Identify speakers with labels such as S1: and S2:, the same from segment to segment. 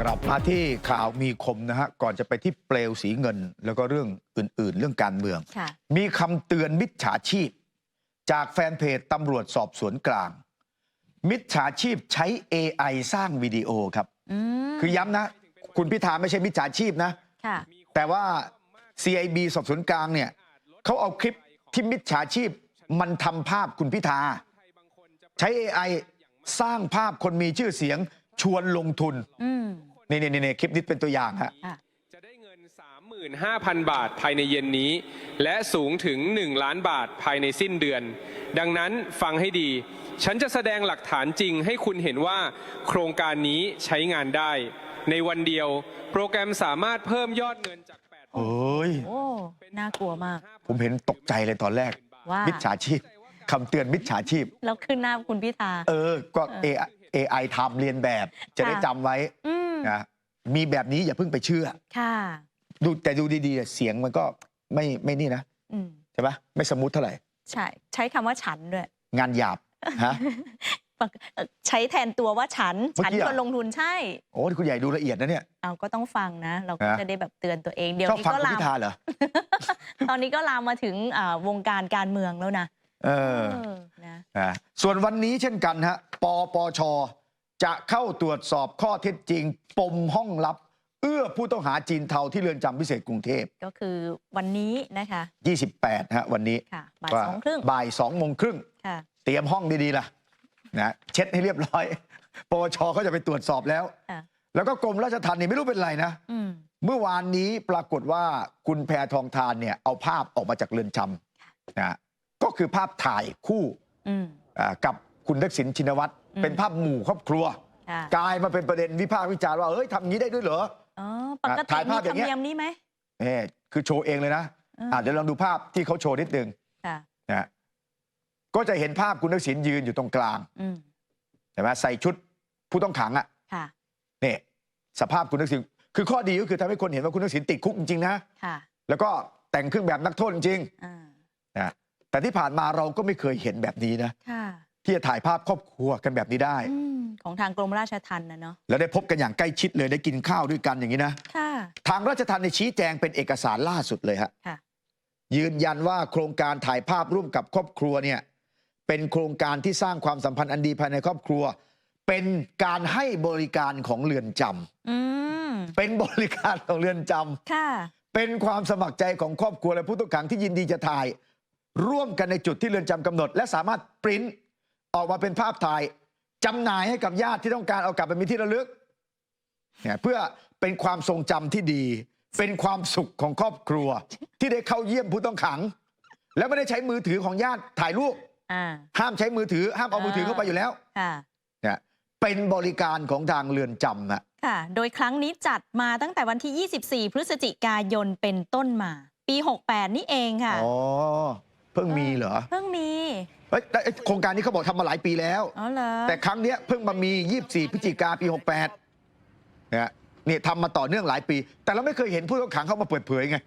S1: กลับมาที่ข่าวมีคมนะฮะ ก่อนจะไปที่เปลวสีเงิน แล้วก็เรื่องอื่น ๆ เรื่องการเมือง
S2: ค่ะ
S1: มีคำเตือนมิจฉาชีพ จากแฟนเพจตำรวจสอบสวนกลาง มิจฉาชีพใช้ AI สร้างวิดีโอครับ
S2: อืม
S1: คือย้ำนะ คุณพิธาไม่ใช่มิจฉาชีพนะ
S2: ค่ะ
S1: แต่ว่า CIB สอบสวนกลางเนี่ยเขาเอาคลิปที่มิจฉาชีพมันทำภาพคุณพิธา ใช้ AI สร้างภาพคนมีชื่อเสียง ชวนลงทุน
S2: อืม
S1: นี่นี่นี่คลิปนี้เป็นตัวอย่างฮะ
S2: ค่ะ
S3: จะได้เงิน 35,000 บาทภายในเย็นนี้ และสูงถึง 1 ล้านบาทภายในสิ้นเดือน ดังนั้นฟังให้ดี ฉันจะแสดงหลักฐานจริงให้คุณเห็นว่า โครงการนี้ใช้งานได้ ในวันเดียว โปรแกรมสามารถเพิ่มยอดเงินจาก8
S1: เอ้ย
S2: โอ้ น่ากลัวมาก
S1: ผมเห็นตกใจเลยตอนแรก
S2: ว่า
S1: มิจฉาชีพคำเตือนมิจฉาชีพ
S2: แล้วขึ้นหน้าคุณพิธา
S1: เออ ก็ AI AI ทำเรียนแบบจะได้
S2: ค่ะ
S1: จำไว้
S2: อืม
S1: นะมีแบบนี้อย่าเพิ่งไปเชื่อ
S2: ค่ะ
S1: ดูแต่ดูดีๆ เสียงมันก็ไม่ไม่นี่นะ
S2: อืม
S1: ใช่ปะไม่สมูทเท่าไหร่
S2: ใช่ใช้คำว่าฉันด้วย
S1: งานหยาบฮะ
S2: เอ่อใช้แทนตัวว่าฉัน
S1: เมื่อ
S2: ฉัน
S1: กี้อะ
S2: คนลงทุนใช่
S1: โอ้คุณใหญ่ดูละเอียดนะเนี่ย
S2: เอาก็ต้องฟังนะ เราก็
S1: ฮะ
S2: จะได้แบบเตือนตัวเองเดี๋ยว
S1: ชอบ
S2: นี้
S1: ฟัง
S2: ก็
S1: คุณ
S2: ลาม
S1: พิธาเหรอ
S2: ตอนนี้ก็ลามมาถึงอ่าวงการการเมืองแล้วนะ
S1: เออ
S2: เออนะ
S1: นะส่วนวันนี้เช่นกันฮะปปช จะเข้าตรวจสอบข้อเท็จจริง ปมห้องลับ เอื้อผู้ต้องหาจีนเทาที่เรือนจำพิเศษกรุงเทพ
S2: ก็คือวันนี้นะคะ
S1: 28ฮะวันนี้
S2: ค่ะบ่าย
S1: ว่า
S2: สองครึ่ง
S1: บ่ายสองโมงครึ่ง
S2: ค่ะ
S1: เตรียมห้องดีๆล่ะนะเช็ดให้เรียบร้อย ปปชเขาจะไปตรวจสอบแล้ว
S2: ค่ะ
S1: แล้วก็กรมราชทัณฑ์เนี่ยไม่รู้เป็นไรนะ
S2: อืม
S1: เมื่อวานนี้ปรากฏว่าคุณแพทองทานเนี่ยเอาภาพออกมาจากเรือนจำนะ ก็คือภาพถ่ายคู่
S2: อืม
S1: อ่ากับคุณทักษิณชินวัตร
S2: อืม
S1: เป็นภาพหมู่ครอบครัว
S2: ค่ะ
S1: กลายมาเป็นประเด็นวิพากษ์วิจารณ์ว่าเอ้ยทำอย่างนี้ได้ด้วยเหรอ
S2: อ๋อปกติ
S1: ถ่าย
S2: มี
S1: ภาพอ
S2: ธร
S1: ย่ารง
S2: ม
S1: เงี้ย
S2: เนียมนี้ไหม
S1: เอ่คือโชว์เองเลยนะ
S2: อืม
S1: อะเดี๋ยวลองดูภาพที่เขาโชว์นิดนึง
S2: ค่ะ
S1: นะก็จะเห็นภาพคุณทักษิณยืนอยู่ตรงกลาง
S2: อืม
S1: ใช่ไหมใส่ชุดผู้ต้องขังอะ
S2: ค่ะ
S1: นี่สภาพคุณทักษิณคือข้อดีก็คือทำให้คนเห็นว่าคุณทักษิณติดคุกจริงๆนะ
S2: ค่ะ
S1: แล้วก็แต่งเครื่องแบบนักโทษจริง
S2: อ่า
S1: ๆนะ แต่ที่ผ่านมาเราก็ไม่เคยเห็นแบบนี้นะ
S2: ค่ะ
S1: ที่จะถ่ายภาพครอบครัวกันแบบนี้ได้
S2: อืมของทางกรมราชทัณฑ์นะเนาะ
S1: แล้วได้พบกันอย่างใกล้ชิดเลยได้กินข้าวด้วยกันอย่างนี้นะ
S2: ค่ะ
S1: ทางราชทัณฑ์ในชี้แจงเป็นเอกสารล่าสุดเลยฮะ
S2: ค่ะ
S1: ยืนยันว่าโครงการถ่ายภาพร่วมกับครอบครัวเนี่ยเป็นโครงการที่สร้างความสัมพันธ์อันดีภายในครอบครัว เป็นการให้บริการของเรือนจำ
S2: อืม
S1: เป็นบริการของเรือนจำ
S2: ค่ะ
S1: เป็นความสมัครใจของครอบครัวและผู้ต้องขังที่ยินดีจะถ่าย ร่วมกันในจุดที่เรือนจำกำหนด และสามารถปริ้นออกมาเป็นภาพถ่ายจำหน่ายให้กับญาติที่ต้องการเอากลับไปมีที่ระลึกเนี่ยเพื่อเป็นความทรงจำที่ดี เป็นความสุขของครอบครัว ที่ได้เข้าเยี่ยมผู้ต้องขัง แล้วไม่ได้ใช้มือถือของญาติถ่ายรูป
S2: อ่า
S1: ห้ามใช้มือถือ ห้ามเอามือถือเข้าไปอยู่แล้ว
S2: ค่ะ
S1: เนี่ยเป็นบริการของทางเรือนจำนะ
S2: ค่ะ โดยครั้งนี้จัดมาตั้งแต่วันที่ 24 พฤศจิกายนเป็นต้นมา ปี 68 นี่เองค่ะ
S1: อ๋อเพิ่งมีเหรอ
S2: เพิ่งมี
S1: เฮ้ยแต่ไอ้โครงการนี้เขาบอกทำมาหลายปีแล้ว
S2: อ๋อเหรอ
S1: แต่ครั้งเนี้ยเพิ่งมามี 24 พฤศจิกาปี 68เนี่ยนี่ทำมาต่อเนื่องหลายปี แต่เราไม่เคยเห็นผู้ต้องขังเข้ามาเปิดเผยไง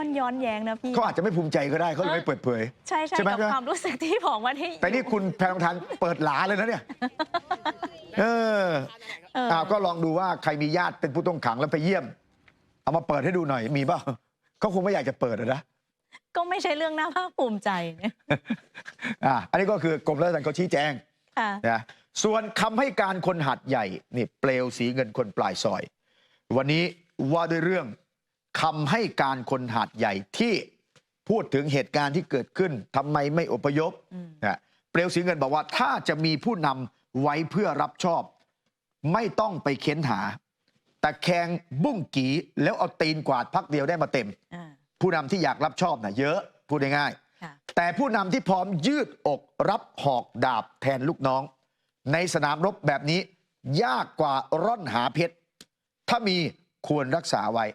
S2: มันย้อนแย้งนะพี่
S1: เขาอาจจะไม่ภูมิใจก็ได้เขาเลยไม่เปิดเผย
S2: ใช่ใช่
S1: ใช่ไหม
S2: กับความรู้สึกที่บอกว่าที่
S1: แต่นี่คุณแพรทองทานเปิดหลาเลยนะเนี่ยเออ
S2: เออ
S1: อ้าวก็ลองดูว่าใครมีญาติเป็นผู้ต้องขังแล้วไปเยี่ยม เอามาเปิดให้ดูหน่อยมีเปล่าเขาคงไม่อยากจะเปิดอะนะ
S2: ก็ไม่ใช่เรื่องน่าภาคภูมิใจเนี่ย
S1: อ่าอันนี้ก็คือกรมราชทัณฑ์เขาชี้แจง
S2: ค่ะ
S1: นะส่วนคำให้การคนหัดใหญ่นี่เปลวสีเงินคนปลายซอย วันนี้ว่าด้วยเรื่องคำให้การคนหาดใหญ่ที่พูดถึงเหตุการณ์ที่เกิดขึ้นทำไมไม่อพยพ
S2: อืม
S1: นะเปลวสีเงินบอกว่าถ้าจะมีผู้นำไว้เพื่อรับชอบ ไม่ต้องไปเค้นหา แต่แคงบุ้งกีแล้วเอาตีนกวาดพักเดียวได้มาเต็ม
S2: อ่า
S1: ผู้นำที่อยากรับชอบนะเยอะพูดง่ายๆ
S2: ค่ะ
S1: แต่ผู้นำที่พร้อมยืดอกรับหอกดาบแทนลูกน้อง ในสนามรบแบบนี้ ยากกว่าร่อนหาเพชรถ้ามีควรรักษาไว้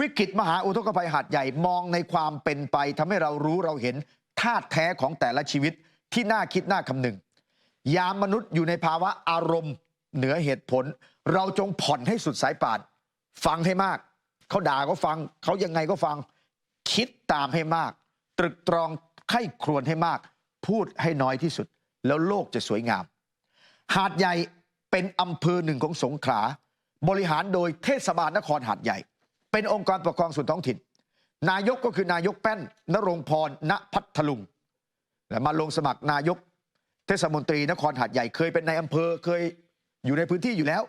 S1: วิกฤตมหาอุทกภัยหัดใหญ่มองในความเป็นไปทำให้เรารู้เราเห็นธาตุแท้ของแต่ละชีวิตที่น่าคิดน่าคำนึง ยามมนุษย์อยู่ในภาวะอารมณ์ เหนือเหตุผล เราจงผ่อนให้สุดสายป่าน ฟังให้มาก เขาด่าก็ฟัง เขายังไงก็ฟัง คิดตามให้มาก ตรึกตรองไข้ครวญให้มาก พูดให้น้อยที่สุด แล้วโลกจะสวยงาม หาดใหญ่เป็นอำเภอหนึ่งของสงขลาบริหารโดยเทศบาลนครหาดใหญ่ เป็นองค์กรปกครองส่วนท้องถิ่น นายกก็คือนายกแป้นนรงพรณพัทลุงและมาลงสมัครนายก เทศมนตรีนครหาดใหญ่เคยเป็นในายอำเภอเคยอยู่ในพื้นที่อยู่แล้ว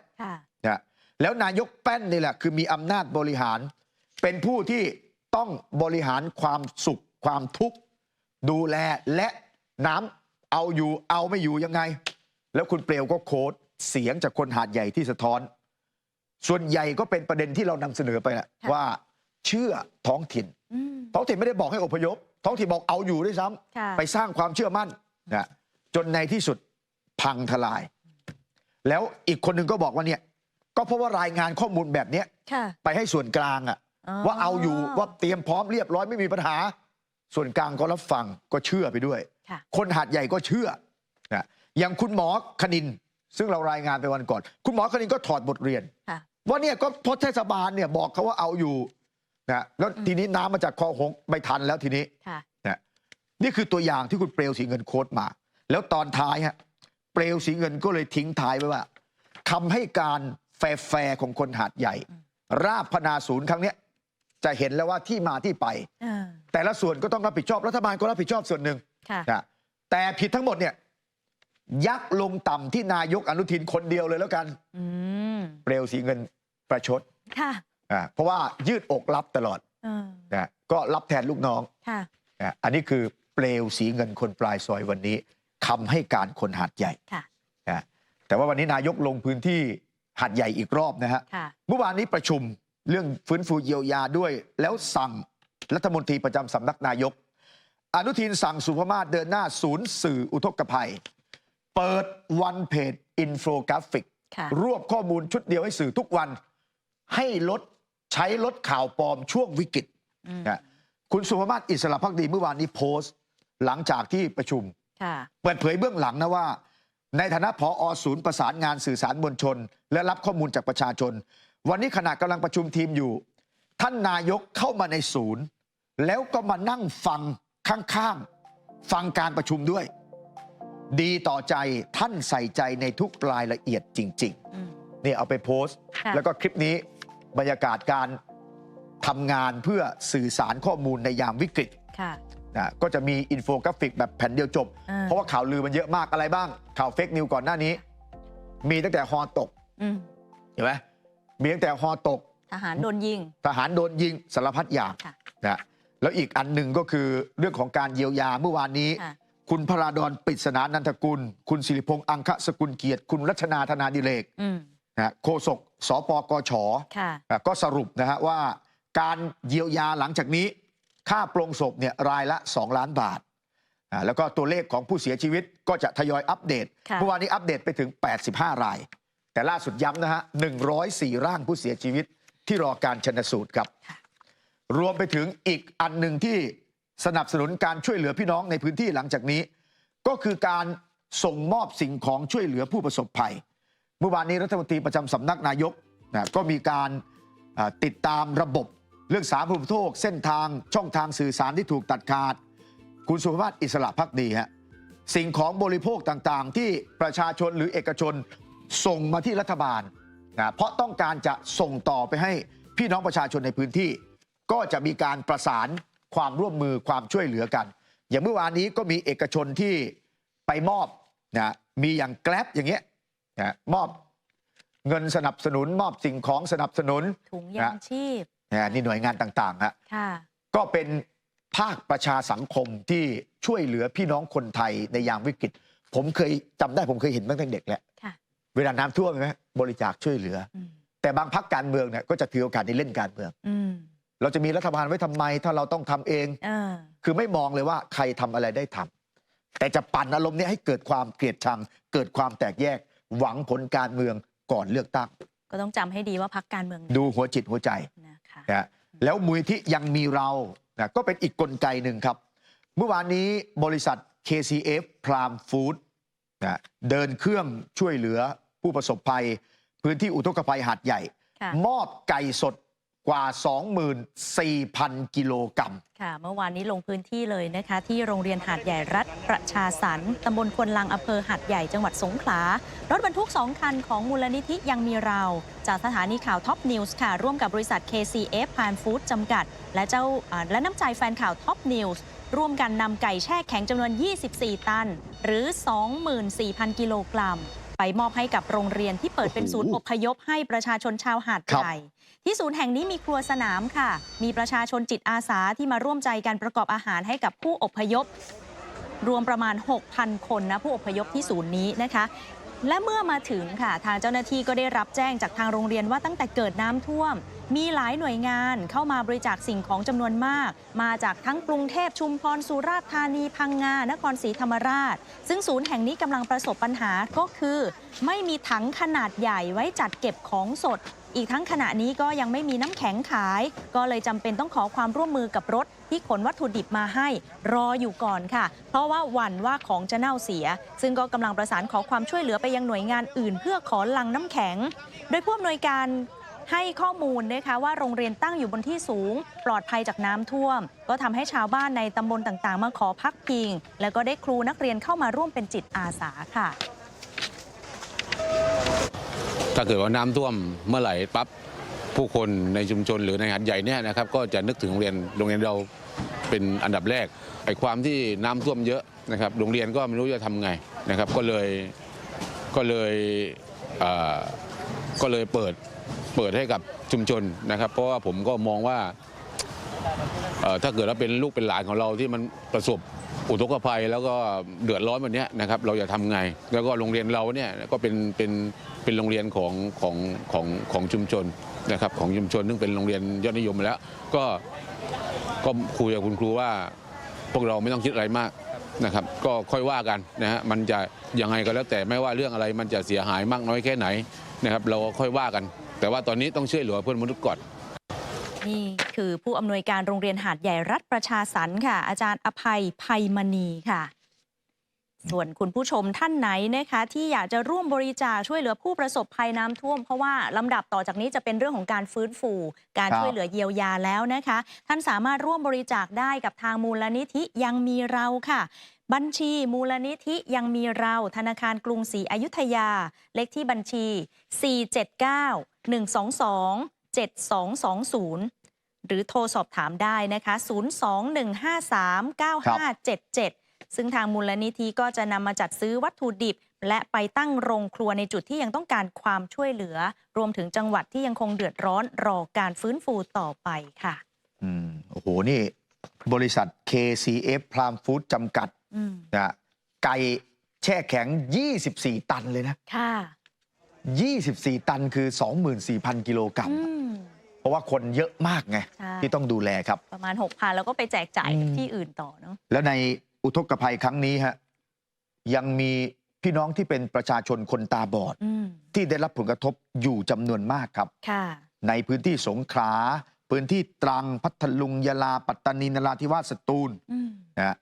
S1: แล้วนายกแป้นนี่แหละคือมีอำนาจบริหาร เป็นผู้ที่ต้องบริหารความสุขความทุกข์ดูแลและน้ำเอาอยู่เอาไม่อยู่ยังไง แล้วคุณเปลวก็โค้ดเสียงจากคนหาดใหญ่ที่สะท้อน ส่วนใหญ่ก็เป็นประเด็นที่เรานำเสนอไปแหละ
S2: ค่ะ
S1: ว่าเชื่อท้องถิ่น
S2: อืม
S1: ท้องถิ่นไม่ได้บอกให้อพยพ ท้องถิ่นบอกเอาอยู่ด้วยซ้ำ
S2: ค่ะ
S1: ไปสร้างความเชื่อมั่นนะจนในที่สุดพังทลาย แล้วอีกคนหนึ่งก็บอกว่าเนี่ย ก็เพราะว่ารายงานข้อมูลแบบเนี้ย
S2: ค่ะ
S1: ไปให้ส่วนกลางอะ
S2: อ๋อ
S1: ว่าเอาอยู่ว่าเตรียมพร้อมเรียบร้อยไม่มีปัญหา ส่วนกลางก็รับฟังก็เชื่อไปด้วย
S2: ค่ะ
S1: คนหาดใหญ่ก็เชื่อนะอย่างคุณหมอคณิน ซึ่งเรารายงานไปวันก่อน คุณหมอคณินก็ถอดบทเรียน
S2: ค่ะ
S1: ว่าเนี่ยก็เพราะเทศบาลเนี่ยบอกเขาว่าเอาอยู่นะแล้วทีนี้น้ำมาจากคลองหงไม่ทันแล้วทีนี้
S2: ค่ะ
S1: นะนี่คือตัวอย่างที่คุณเปลวสีเงินโค้ดมา แล้วตอนท้ายฮะเปลวสีเงินก็เลยทิ้งท้ายไว้ว่าคำให้การ แฟร์ๆของคนหาดใหญ่ ราบพนาศูนย์ครั้งเนี้ยจะเห็นแล้วว่าที่มาที่ไป
S2: เออ
S1: แต่ละส่วนก็ต้องรับผิดชอบรัฐบาลก็รับผิดชอบส่วนหนึ่ง
S2: ค่ะ
S1: นะแต่ผิดทั้งหมดเนี่ยยักลงต่ำที่นายกอนุทินคนเดียวเลยแล้วกัน
S2: อืม
S1: เปลวสีเงินประชด
S2: ค่ะ
S1: อ่าเพราะว่ายืดอกรับตลอด
S2: เออ
S1: นะก็รับแทนลูกน้อง
S2: ค่ะ
S1: นะอันนี้คือเปลวสีเงินคนปลายซอยวันนี้คำให้การคนหาดใหญ่
S2: ค่ะ
S1: นะแต่ว่าวันนี้นายกลงพื้นที่ หาดใหญ่อีกรอบนะฮะ
S2: ค่ะ
S1: เมื่อวานนี้ประชุมเรื่องฟื้นฟูเยียวยาด้วย แล้วสั่งรัฐมนตรีประจำสำนักนายก อนุทินสั่งสุภมาศเดินหน้าศูนย์สื่ออุทกภัย เปิดวันเพจอินโฟกราฟิก
S2: ค่ะ
S1: รวบข้อมูลชุดเดียวให้สื่อทุกวัน ให้ลดใช้ลดข่าวปลอมช่วงวิกฤต
S2: อืม
S1: นะคุณสุภมาศอิสระพักดีเมื่อวานนี้โพสต์ หลังจากที่ประชุม
S2: ค่ะ
S1: เปิดเผยเบื้องหลังนะว่า ในฐานะผอศูนย์ประสานงานสื่อสารมวลชน และรับข้อมูลจากประชาชน วันนี้ขณะกำลังประชุมทีมอยู่ ท่านนายกเข้ามาในศูนย์ แล้วก็มานั่งฟังข้างๆ ฟังการประชุมด้วย ดีต่อใจท่านใส่ใจในทุกรายละเอียดจริง
S2: อืม
S1: ๆนี่เอาไปโพสต์
S2: ค่ะ
S1: แล้วก็คลิปนี้บรรยากาศการทำงานเพื่อสื่อสารข้อมูลในยามวิกฤต
S2: ค่ะ
S1: นะก็จะมีอินโฟกราฟิกแบบแผ่นเดียวจบ
S2: อ่า
S1: เพราะว่าข่าวลือมันเยอะมากอะไรบ้าง ข่าวเฟกนิวก่อนหน้านี้ มีตั้งแต่ฮอตก
S2: อืม
S1: เห็นไหมมีตั้งแต่ฮอตก
S2: ทหารโดนยิง
S1: ทหารโดนยิงสารพัดอย่าง
S2: ค่ะ
S1: นะแล้วอีกอันหนึ่งก็คือเรื่องของการเยียวยาเมื่อวานนี้
S2: ค่ะ
S1: คุณพระราดอนปริศนานันทกุล คุณสิริพงษ์อังคสกุลเกียรติ คุณรัชนาธนาดิเลก
S2: อืม
S1: นะโฆษกสปกช
S2: ค่ะ
S1: อะก็สรุปนะฮะว่าการเยียวยาหลังจากนี้ ค่าปลงศพเนี่ยรายละ 2 ล้านบาทอะแล้วก็ตัวเลขของผู้เสียชีวิตก็จะทยอยอัปเดต
S2: ค่ะ
S1: เมื่อวานนี้อัปเดตไปถึง 85 ราย แต่ล่าสุดย้ำนะฮะ 104 ร่างผู้เสียชีวิตที่รอการชนสูตรครับ
S2: ค่ะ
S1: รวมไปถึงอีกอันหนึ่งที่สนับสนุนการช่วยเหลือพี่น้องในพื้นที่หลังจากนี้ ก็คือการส่งมอบสิ่งของช่วยเหลือผู้ประสบภัย เมื่อวานนี้รัฐมนตรีประจำสำนักนายกนะก็มีการอ่าติดตามระบบ เรื่องสาธารณูปโภคเส้นทางช่องทางสื่อสารที่ถูกตัดขาด คุณสุภาพอิสระพักดีฮะสิ่งของบริโภคต่างๆ ที่ประชาชนหรือเอกชนส่งมาที่รัฐบาลนะเพราะต้องการจะส่งต่อไปให้พี่น้องประชาชนในพื้นที่ ก็จะมีการประสานความร่วมมือความช่วยเหลือกัน อย่างเมื่อวานนี้ก็มีเอกชนที่ไปมอบนะมีอย่างแกลบอย่างเงี้ยนะมอบเงินสนับสนุน มอบสิ่งของสนับสนุน
S2: ถุงยางชีพ
S1: นะนี่หน่วยงานต่างๆฮะ
S2: ค่ะ
S1: ก็เป็นภาคประชาสังคมที่ช่วยเหลือพี่น้องคนไทยในยามวิกฤต ผมเคยจำได้ผมเคยเห็นตั้งแต่เด็กแล้ว
S2: ค่ะ
S1: เวลาน้ำท่วมใช่ไหมบริจาคช่วยเหลือ
S2: อืม
S1: แต่บางพักการเมืองเนี่ยก็จะถือโอกาสในเล่นการเมือง
S2: อืม
S1: เราจะมีรัฐบาลไว้ทำไม ถ้าเราต้องทำเอง
S2: เออ
S1: คือไม่มองเลยว่าใครทำอะไรได้ทำแต่จะปั่นอารมณ์เนี้ให้เกิดความเกลียดชัง เกิดความแตกแยก หวังผลการเมืองก่อนเลือกตั้ง
S2: ก็ต้องจำให้ดีว่าพักการเมือง
S1: ดูหัวจิตหัวใจ
S2: นะคะ
S1: นะแล้วมูลที่ยังมีเรานะก็เป็นอีกกลไกหนึ่งครับ เมื่อวานนี้บริษัท KCF Prime Food นะเดินเครื่องช่วยเหลือผู้ประสบภัย พื้นที่อุทกภัยหาดใหญ่
S2: ค่ะ
S1: มอบไก่สด กว่า 24,000 กิโลกรัม
S2: ค่ะ เมื่อวานนี้ลงพื้นที่เลยนะคะ ที่โรงเรียนหาดใหญ่รัฐประชาสรรค์ตำบลควนลังอำเภอหาดใหญ่จังหวัดสงขลา รถบรรทุก 2 คันของมูลนิธิยังมีเรา จากสถานีข่าวท็อปนิวส์ค่ะ ร่วมกับบริษัท KCF Prime Food จำกัด และเจ้าอ่าและน้ำใจแฟนข่าวท็อปนิวส์ร่วมกันนำไก่แช่แข็งจำนวน 24 ตัน หรือ 24,000 กิโลกรัม ไปมอบให้กับโรงเรียนที่เปิดเป็นศูนย์อพยพให้ประชาชนชาวหาด
S1: ครับ
S2: ใหญ่ที่ศูนย์แห่งนี้มีครัวสนามค่ะ มีประชาชนจิตอาสาที่มาร่วมใจกันประกอบอาหารให้กับผู้อพยพ รวมประมาณ 6,000 คนนะผู้อพยพที่ศูนย์นี้นะคะ และเมื่อมาถึงค่ะ ทางเจ้าหน้าที่ก็ได้รับแจ้งจากทางโรงเรียนว่าตั้งแต่เกิดน้ำท่วม มีหลายหน่วยงานเข้ามาบริจาคสิ่งของจำนวนมาก มาจากทั้งกรุงเทพชุมพรสุราษฎร์ธานีพังงานครศรีธรรมราช ซึ่งศูนย์แห่งนี้กำลังประสบปัญหาก็คือ ไม่มีถังขนาดใหญ่ไว้จัดเก็บของสด อีกทั้งขณะนี้ก็ยังไม่มีน้ำแข็งขาย ก็เลยจำเป็นต้องขอความร่วมมือกับรถที่ขนวัตถุดิบมาให้รออยู่ก่อนค่ะ เพราะว่าหวั่นว่าของจะเน่าเสีย ซึ่งก็กำลังประสานขอความช่วยเหลือไปยังหน่วยงานอื่น เพื่อขอลังน้ำแข็ง โดยผู้อำนวยการ ให้ข้อมูลนะคะว่าโรงเรียนตั้งอยู่บนที่สูง ปลอดภัยจากน้ำท่วม ก็ทำให้ชาวบ้านในตำบลต่างๆ มาขอพักพิง แล้วก็ได้ครูนักเรียนเข้ามาร่วมเป็นจิตอาสาค่ะ
S4: ถ้าเกิดว่าน้ำท่วมเมื่อไหร่ปั๊บผู้คนในชุมชนหรือในหัดใหญ่เนี่ยนะครับก็จะนึกถึงโรงเรียนโรงเรียนเราเป็นอันดับแรกไอ้ความที่น้ำท่วมเยอะนะครับโรงเรียนก็ไม่รู้จะทำไงนะครับก็เลยก็เลยก็เลยเปิด เปิดให้กับชุมชนนะครับ เพราะว่าผมก็มองว่าถ้าเกิดว่าเป็นลูกเป็นหลานของเราที่มันประสบอุทกภัยแล้วก็เดือดร้อนแบบนี้นะครับเราจะทำไง แล้วก็โรงเรียนเราเนี่ยก็เป็นเป็นเป็นโรงเรียนของของของของชุมชนนะครับของชุมชนซึ่งเป็นโรงเรียนยอดนิยมแล้ว ก็ก็คุยกับคุณครูว่า พวกเราไม่ต้องคิดอะไรมากนะครับ ก็ค่อยว่ากันนะฮะมันจะยังไงก็แล้วแต่ไม่ว่าเรื่องอะไรมันจะเสียหายมากน้อยแค่ไหนนะครับ เราก็ค่อยว่ากัน แต่ว่าตอนนี้ต้องช่วยเหลือเพื่อนมนุษย์ก่อน
S2: นี่คือผู้อำนวยการโรงเรียนหาดใหญ่รัฐประชาสรรค์ค่ะ อาจารย์อภัยภัยมณีค่ะ ส่วนคุณผู้ชมท่านไหนนะคะ ที่อยากจะร่วมบริจาคช่วยเหลือผู้ประสบภัยน้ำท่วม เพราะว่าลำดับต่อจากนี้จะเป็นเรื่องของการฟื้นฟู การ
S1: ครับ
S2: ช่วยเหลือเยียวยาแล้วนะคะ ท่านสามารถร่วมบริจาคได้กับทางมูลนิธิยังมีเราค่ะ บัญชีมูลนิธิยังมีเราธนาคารกรุงศรีอยุธยา เลขที่บัญชี 479 122 7220 หรือโทรสอบถามได้นะคะ 021539577 ซึ่งทางมูลนิธิก็จะนำมาจัดซื้อวัตถุดิบ และไปตั้งโรงครัวในจุดที่ยังต้องการความช่วยเหลือ รวมถึงจังหวัดที่ยังคงเดือดร้อนรอการฟื้นฟูต่อไปค่ะ
S1: อืมโอ้โห นี่บริษัท KCF Prime Food จำกัด
S2: อืม
S1: นะไก่แช่แข็ง 24 ตันเลยนะ
S2: ค่ะ
S1: 24 ตันคือ 24,000 กิโลกรัม
S2: อืม
S1: เพราะว่าคนเยอะมากไง
S2: ใช่
S1: ที่ต้องดูแลครับ
S2: ประมาณ 6,000 แล้วก็ไปแจกจ่าย
S1: อืม
S2: ที่อื่นต่อเนาะ
S1: แล้วในอุทกภัยครั้งนี้ฮะยังมีพี่น้องที่เป็นประชาชนคนตาบอด
S2: อืม
S1: ที่ได้รับผลกระทบอยู่จำนวนมากครับ
S2: ค่ะ
S1: ในพื้นที่สงขลาพื้นที่ตรังพัทลุงยะลา ปัตตานีนราธิวาสสตูล
S2: อืม
S1: นะฮะ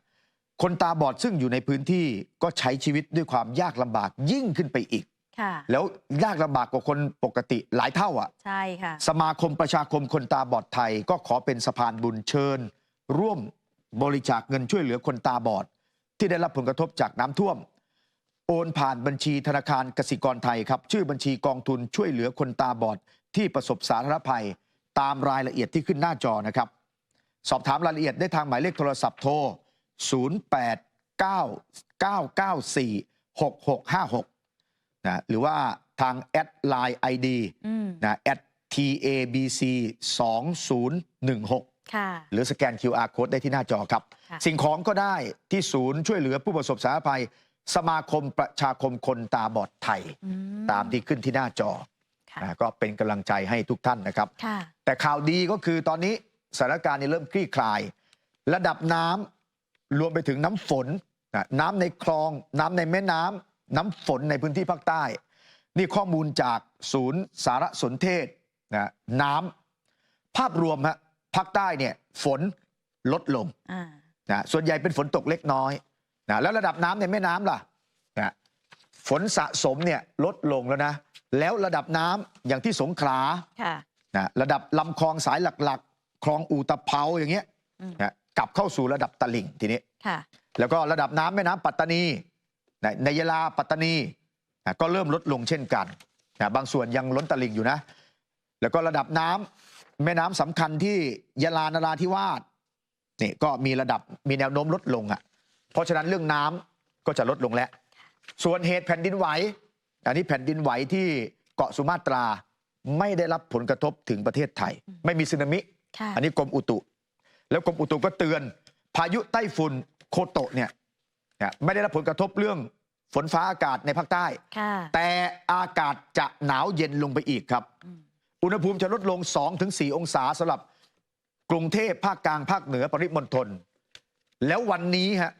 S1: คนตาบอดซึ่งอยู่ในพื้นที่ก็ใช้ชีวิตด้วยความยากลำบากยิ่งขึ้นไปอีก
S2: ค่ะ
S1: แล้วยากลำบากกว่าคนปกติหลายเท่าอะ
S2: ใช่ค่ะ
S1: สมาคมประชาคมคนตาบอดไทย ก็ขอเป็นสะพานบุญเชิญ ร่วมบริจาคเงินช่วยเหลือคนตาบอด ที่ได้รับผลกระทบจากน้ำท่วม โอนผ่านบัญชีธนาคารกสิกรไทยครับ ชื่อบัญชีกองทุนช่วยเหลือคนตาบอด ที่ประสบสาธารณภัย ตามรายละเอียดที่ขึ้นหน้าจอนะครับ สอบถามรายละเอียดได้ทางหมายเลขโทรศัพท์โทร 0899946656 นะหรือว่าทางแอดไลน์ ID
S2: อืม
S1: นะ at tabc 2016
S2: ค่ะ
S1: หรือสแกน QR code ได้ที่หน้าจอครับ
S2: ค่ะ
S1: สิ่งของก็ได้ที่ศูนย์ช่วยเหลือผู้ประสบสาธารณภัย สมาคมประชาคมคนตาบอดไทย
S2: อื
S1: ตามที่ขึ้นที่หน้าจอ
S2: ค่ะ
S1: นะก็เป็นกำลังใจให้ทุกท่านนะครับ
S2: ค่ะ
S1: แต่ข่าวดีก็คือตอนนี้สถานการณ์เนี่ยเริ่มคลี่คลาย ระดับน้ำรวมไปถึงน้ำฝนนะน้ำในคลอง น้ำในแม่น้ำ น้ำฝนในพื้นที่ภาคใต้ นี่ข้อมูลจากศูนย์สารสนเทศนะน้ำภาพรวมฮะภาคใต้เนี่ยฝนลดลง
S2: อ่า
S1: นะส่วนใหญ่เป็นฝนตกเล็กน้อยนะแล้วระดับน้ำในแม่น้ำล่ะนะฝนสะสมเนี่ยลดลงแล้วนะ แล้วระดับน้ำอย่างที่สงขลา
S2: ค่ะ
S1: นะระดับลำคลองสายหลักๆ คลองอูตะเภาอย่างเงี้ย
S2: อืม
S1: นะกลับเข้าสู่ระดับตลิ่งทีนี้
S2: ค่ะ
S1: แล้วก็ระดับน้ำแม่น้ำปัตตานีนะ ในยะลาปัตตานีนะก็เริ่มลดลงเช่นกันนะบางส่วนยังล้นตลิ่งอยู่นะ แล้วก็ระดับน้ำแม่น้ำสำคัญที่ยะลานราธิวาสนี่ก็มีระดับมีแนวโน้มลดลงอะ เพราะฉะนั้นเรื่องน้ำก็จะลดลงแล้ว ส่วนเหตุแผ่นดินไหว อันนี้แผ่นดินไหวที่เกาะสุมาตราไม่ได้รับผลกระทบถึงประเทศไทย ไม่มีสึนามิ
S2: ค่ะ
S1: อันนี้กรมอุตุ แล้วกรมอุตุก็เตือน พายุไต้ฝุ่นโคโตะเนี่ยเนี่ย ไม่ได้รับผลกระทบเรื่องฝนฟ้าอากาศในภาคใต้
S2: ค่ะ
S1: แต่อากาศจะหนาวเย็นลงไปอีกครับ
S2: อืม
S1: อุณหภูมิจะลดลง 2-4 องศาสำหรับกรุงเทพภาคกลางภาคเหนือปริมณฑลแล้ววันนี้ฮะ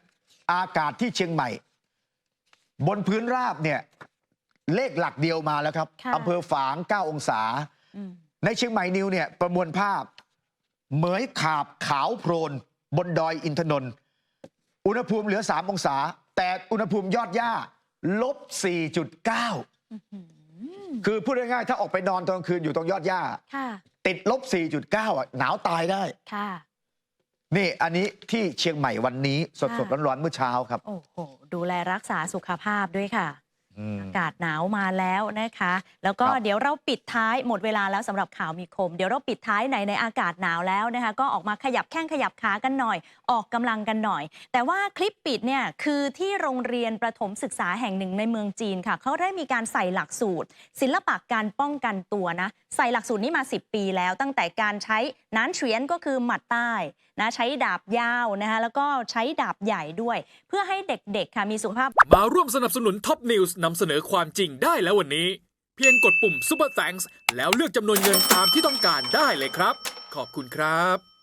S1: อากาศที่เชียงใหม่ บนพื้นราบเนี่ยเลขหลักเดียวมาแล้วครับ
S2: ค่ะ
S1: อำเภอฝาง 9 องศา
S2: อืม
S1: ในเชียงใหม่นิวเนี่ยประมวลภาพ เหมยขาบขาวโพลนบนดอยอินทนนท์ อุณหภูมิเหลือ 3 องศา แต่อุณหภูมิยอดหญ้าลบ 4.9 คือพูดง่ายๆถ้าออกไปนอนตอนกลางคืนอยู่ตรงยอดหญ้า
S2: ค่ะ
S1: ติดลบ 4.9 อะ หนาวตายได้
S2: ค่ะ
S1: นี่อันนี้ที่เชียงใหม่วันนี้สด
S2: ค่ะ
S1: ๆร้อนๆเมื่อเช้าครับ
S2: โอ้โห ดูแลรักษาสุขภาพด้วยค่ะ
S1: อืม
S2: อากาศหนาวมาแล้วนะคะ แล้วก็
S1: ครับ
S2: เดี๋ยวเราปิดท้ายหมดเวลาแล้วสำหรับข่าวมีคม เดี๋ยวเราปิดท้ายในในอากาศหนาวแล้วนะคะ ก็ออกมาขยับแข้งขยับขากันหน่อย ออกกำลังกันหน่อย แต่ว่าคลิปปิดเนี่ยคือที่โรงเรียนประถมศึกษาแห่งหนึ่งในเมืองจีนค่ะ เขาได้มีการใส่หลักสูตร ศิลปะการป้องกันตัวนะ ใส่หลักสูตรนี้มา 10 ปีแล้วตั้งแต่การใช้น้านเฉียนก็คือหมัดใต้นะใช้ดาบยาวนะคะแล้วก็ใช้ดาบใหญ่ด้วย เพื่อให้เด็กๆค่ะมีสุขภาพ
S5: มาร่วมสนับสนุนท็อปนิวส์นำเสนอความจริงได้แล้ววันนี้ เพียงกดปุ่ม Super Thanks แล้วเลือกจำนวนเงินตามที่ต้องการได้เลยครับ ขอบคุณครับ